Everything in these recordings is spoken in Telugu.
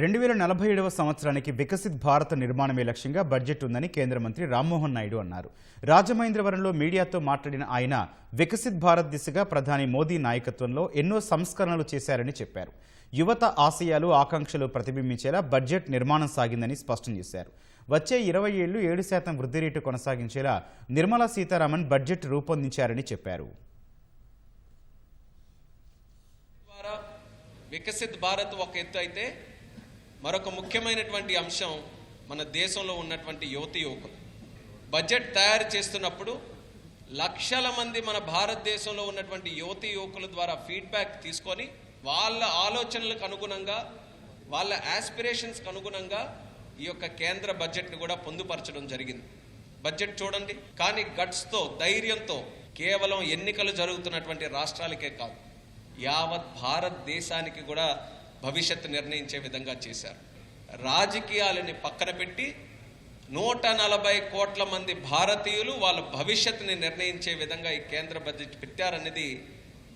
రెండు వేల నలభై ఏడవ సంవత్సరానికి వికసిత్ భారత్ నిర్మాణమే లక్ష్యంగా బడ్జెట్ ఉందని కేంద్ర మంత్రి రామ్మోహన్ నాయుడు అన్నారు. రాజమహేంద్రవరంలో మీడియాతో మాట్లాడిన ఆయన వికసిత్ భారత్ దిశగా ప్రధాని మోదీ నాయకత్వంలో ఎన్నో సంస్కరణలు చేశారని చెప్పారు. యువత ఆశయాలు ఆకాంక్షలు ప్రతిబింబించేలా బడ్జెట్ నిర్మాణం సాగిందని స్పష్టం చేశారు. వచ్చే ఇరవై ఏళ్ళు ఏడు శాతం వృద్ధి రేటు కొనసాగించేలా నిర్మలా సీతారామన్ బడ్జెట్ రూపొందించారని చెప్పారు. ద్వారా వికసిత్ భారత్ ఒక ఎత్తు అయితే మరొక ముఖ్యమైనటువంటి అంశం మన దేశంలో ఉన్నటువంటి యువతి యువకులు. బడ్జెట్ తయారు చేస్తున్నప్పుడు లక్షల మంది మన భారతదేశంలో ఉన్నటువంటి యువతి యువకుల ద్వారా ఫీడ్బ్యాక్ తీసుకొని వాళ్ళ ఆలోచనలకు అనుగుణంగా వాళ్ళ యాస్పిరేషన్స్కి అనుగుణంగా ఈ యొక్క కేంద్ర బడ్జెట్ని కూడా పొందుపరచడం జరిగింది. బడ్జెట్ చూడండి. కానీ గట్స్తో ధైర్యంతో కేవలం ఎన్నికలు జరుగుతున్నటువంటి రాష్ట్రాలకే కాదు యావత్ భారతదేశానికి కూడా భవిష్యత్తు నిర్ణయించే విధంగా చేశారు. రాజకీయాలని పక్కన పెట్టి నూట నలభై కోట్ల మంది భారతీయులు వాళ్ళ భవిష్యత్తుని నిర్ణయించే విధంగా ఈ కేంద్ర బడ్జెట్ పెట్టారనేది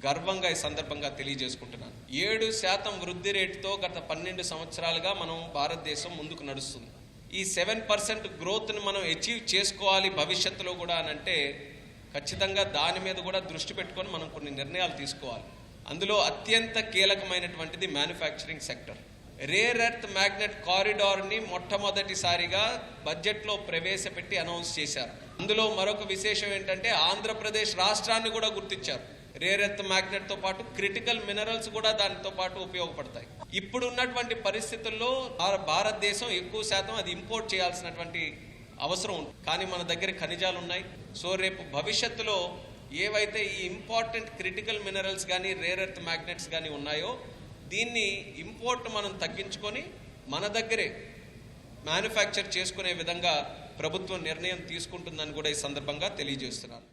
గర్వంగా ఈ సందర్భంగా తెలియజేసుకుంటున్నాను. ఏడు శాతం వృద్ధి రేటుతో గత పన్నెండు సంవత్సరాలుగా మనం భారతదేశం ముందుకు నడుస్తుంది. ఈ సెవెన్ పర్సెంట్ గ్రోత్ని మనం అచీవ్ చేసుకోవాలి భవిష్యత్తులో కూడా అని అంటే ఖచ్చితంగా దాని మీద కూడా దృష్టి పెట్టుకొని మనం కొన్ని నిర్ణయాలు తీసుకోవాలి. అందులో అత్యంత కీలకమైనటువంటిది manufacturing sector rare earth magnet కారిడార్ని మొట్టమొదటిసారిగా బడ్జెట్లో ప్రవేశపెట్టి అనౌన్స్ చేశారు. అందులో మరొక విశేషం ఏంటంటే ఆంధ్రప్రదేశ్ రాష్ట్రాన్ని కూడా గుర్తించారు. రేర్ ఎర్త్ మ్యాగ్నెట్తో పాటు క్రిటికల్ మినరల్స్ కూడా దానితో పాటు ఉపయోగపడతాయి. ఇప్పుడు ఉన్నటువంటి పరిస్థితుల్లో భారతదేశం ఎక్కువ శాతం అది ఇంపోర్ట్ చేయాల్సినటువంటి అవసరం ఉంది. కానీ మన దగ్గర ఖనిజాలు ఉన్నాయి సో రేపు భవిష్యత్తులో ఏవైతే ఈ ఇంపార్టెంట్ క్రిటికల్ మినరల్స్ కానీ రేర్ ఎర్త్ మ్యాగ్నెట్స్ కానీ ఉన్నాయో దీన్ని ఇంపోర్ట్ మనం తగ్గించుకొని మన దగ్గరే మ్యానుఫ్యాక్చర్ చేసుకునే విధంగా ప్రభుత్వం నిర్ణయం తీసుకుంటుందని కూడా ఈ సందర్భంగా తెలియజేస్తున్నాను.